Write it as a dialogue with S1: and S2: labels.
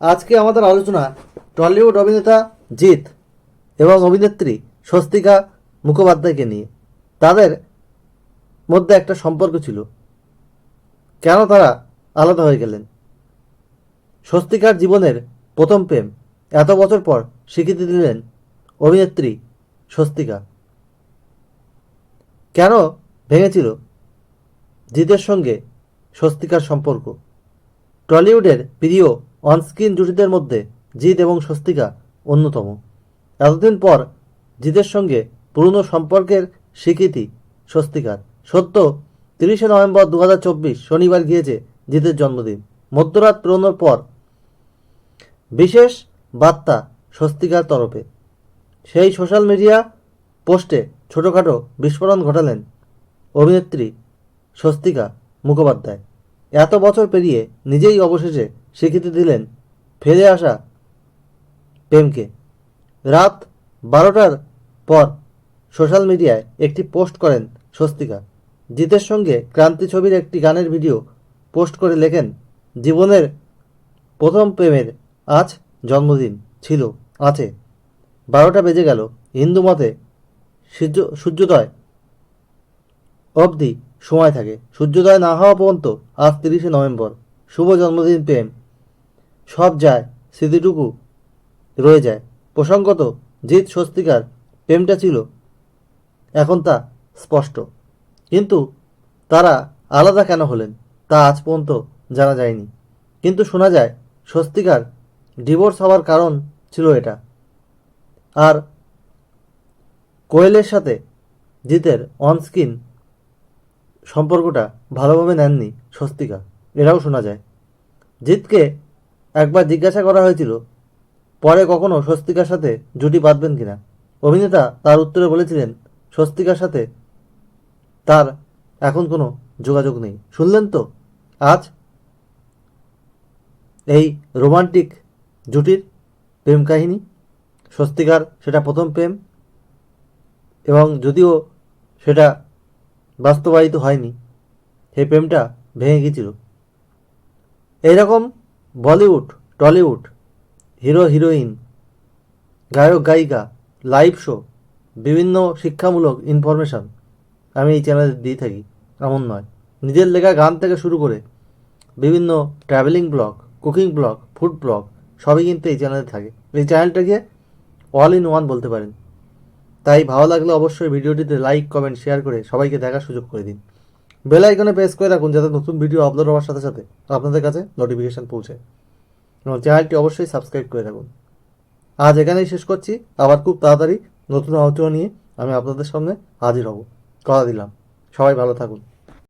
S1: আজকে আমাদের আলোচনা টলিউড অভিনেতা জিৎ এবং অভিনেত্রী স্বস্তিকা মুখোপাধ্যায়কে নিয়ে। তাদের মধ্যে একটা সম্পর্ক ছিল। কেন তারা আলাদা হয়ে গেলেন? স্বস্তিকার জীবনের প্রথম প্রেম এত বছর পর স্বীকৃতি দিলেন অভিনেত্রী স্বস্তিকা। কেন ভেঙেছিল জিতের সঙ্গে স্বস্তিকার সম্পর্ক? টলিউডের প্রিয় অনস্ক্রিন জুটিদের মধ্যে জিৎ এবং স্বস্তিকা অন্যতম। এতদিন পর জিতের সঙ্গে পুরনো সম্পর্কের স্বীকৃতি স্বস্তিকার। সত্য তিরিশে নভেম্বর দু হাজার চব্বিশ শনিবার গিয়েছে জিতের জন্মদিন। মধ্যরাত পেরোনোর পর বিশেষ বার্তা স্বস্তিকার তরফে। সেই সোশ্যাল মিডিয়া পোস্টে ছোটোখাটো বিস্ফোরণ ঘটালেন অভিনেত্রী স্বস্তিকা মুখোপাধ্যায়। এত বছর পেরিয়ে নিজেই অবশেষে স্বীকৃতি দিলেন। ফিরে আসা প্রেমকে। রাত বারোটার পর সোশ্যাল মিডিয়ায় একটি পোস্ট করেন স্বস্তিকা। জিতের সঙ্গে ক্রান্তি ছবির একটি গানের ভিডিও পোস্ট করে লেখেন, জীবনের প্রথম প্রেমের আজ জন্মদিন ছিল, আছে। বারোটা বেজে গেল। হিন্দু মতে সূর্য, সূর্যোদয় অবধি সময় থাকে। সূর্যোদয় না হওয়া পর্যন্ত আজ তিরিশে নভেম্বর। শুভ জন্মদিন, প্রেম। সব যায়, স্মৃতিটুকু রয়ে যায়। প্রসঙ্গত, জিৎ স্বস্তিকার, প্রেমটা ছিল। এখন তা স্পষ্ট। কিন্তু তারা আলাদা কেন হলেন, তা আজ পর্যন্ত জানা যায়নি। কিন্তু শোনা যায়, স্বস্তিকার ডিভোর্স হওয়ার কারণ ছিল এটা। আর কোয়েলের সাথে জিতের অনস্ক্রিন সম্পর্কটা ভালোভাবে নেননি স্বস্তিকা এটাও শোনা যায়। জিতকে একবার জিজ্ঞাসা করা হয়েছিল, পরে কখনো স্বস্তিকার সাথে জুটি বাঁধবেন কিনা? অভিনেতা তার উত্তরে বলেছিলেন, স্বস্তিকার সাথে তার এখন কোনো যোগাযোগ নেই। শুনলেন তো? আজ এই রোমান্টিক জুটির প্রেম কাহিনী, স্বস্তিকার সেটা প্রথম প্রেম, এবং যদিও সেটা বাস্তবায়িত হয়নি, সেই প্রেমটা ভেঙে গিয়েছিল। এইরকম বলিউড, টলিউড, হিরো, হিরোইন, গায়ক, গায়িকা, লাইভ শো, বিভিন্ন শিক্ষামূলক ইনফরমেশান আমি এই চ্যানেলে দিয়ে থাকি, এমন নয়। নিজের লেখা গান থেকে শুরু করে বিভিন্ন travelling blog, cooking blog, food blog, সবই কিন্তু এই চ্যানেলে থাকে। এই চ্যানেলটাকে অল ইন ওয়ান বলতে পারেন। তাই ভালো লাগলে অবশ্যই ভিডিওটিতে লাইক, কমেন্ট, শেয়ার করে সবাইকে দেখার সুযোগ করে দিন। বেল আইকনে প্রেস করে রাখুন যাতে নতুন ভিডিও আপলোড হওয়ার সাথে সাথে আপনাদের কাছে নোটিফিকেশান পৌঁছে। এবং চ্যানেলটি অবশ্যই সাবস্ক্রাইব করে রাখুন। আজ এখানেই শেষ করছি। আবার খুব তাড়াতাড়ি নতুন আলোচনা নিয়ে আমি আপনাদের সামনে হাজির হব। কথা দিলাম। সবাই ভালো থাকুন।